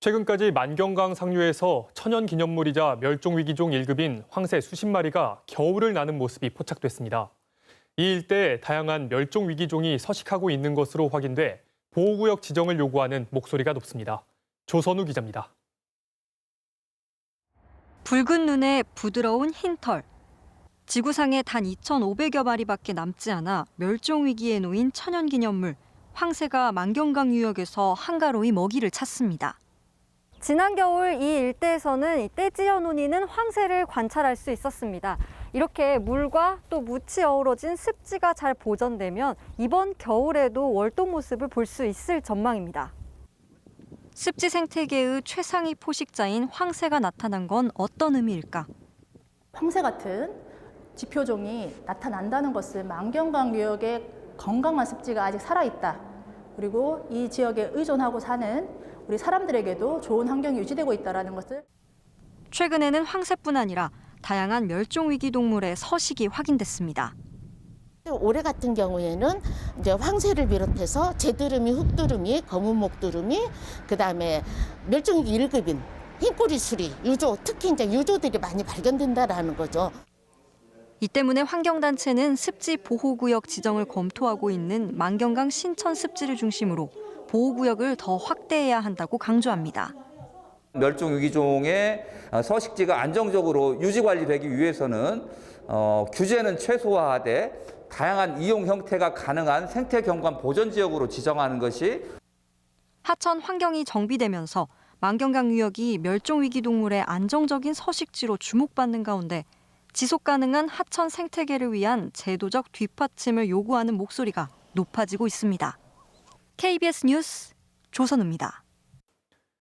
최근까지 만경강 상류에서 천연 기념물이자 멸종위기종 1급인 황새 수십 마리가 겨울을 나는 모습이 포착됐습니다. 이 일대에 다양한 멸종위기종이 서식하고 있는 것으로 확인돼 보호구역 지정을 요구하는 목소리가 높습니다. 조선우 기자입니다. 붉은 눈에 부드러운 흰 털. 지구상에 단 2,500여 마리밖에 남지 않아 멸종 위기에 놓인 천연 기념물 황새가 만경강 유역에서 한가로이 먹이를 찾습니다. 지난 겨울 이 일대에서는 이 떼지어 논이는 황새를 관찰할 수 있었습니다. 이렇게 물과 또 묻히 어우러진 습지가 잘 보존되면 이번 겨울에도 월동 모습을 볼 수 있을 전망입니다. 습지 생태계의 최상위 포식자인 황새가 나타난 건 어떤 의미일까? 황새 같은 지표종이 나타난다는 것은 만경강 유역의 건강한 습지가 아직 살아있다. 그리고 이 지역에 의존하고 사는 우리 사람들에게도 좋은 환경이 유지되고 있다는 것을 최근에는 황새뿐 아니라 다양한 멸종 위기 동물의 서식이 확인됐습니다. 올해 같은 경우에는 이제 황새를 비롯해서 제두루미, 흑두루미, 검은 목두루미, 그다음에 멸종위기 1급인 흰꼬리 수리, 유조, 특히 이제 유조들이 많이 발견된다라는 거죠. 이 때문에 환경단체는 습지 보호구역 지정을 검토하고 있는 만경강 신천 습지를 중심으로 보호구역을 더 확대해야 한다고 강조합니다. 멸종 위기종의 어, 서식지가 안정적으로 유지 관리되기 위해서는 어, 규제는 최소화하되 다양한 이용 형태가 가능한 생태 경관 보전 지역으로 지정하는 것이 하천 환경이 정비되면서 만경강 유역이 멸종 위기 동물의 안정적인 서식지로 주목받는 가운데 지속 가능한 하천 생태계를 위한 제도적 뒷받침을 요구하는 목소리가 높아지고 있습니다. KBS 뉴스 조선우입니다.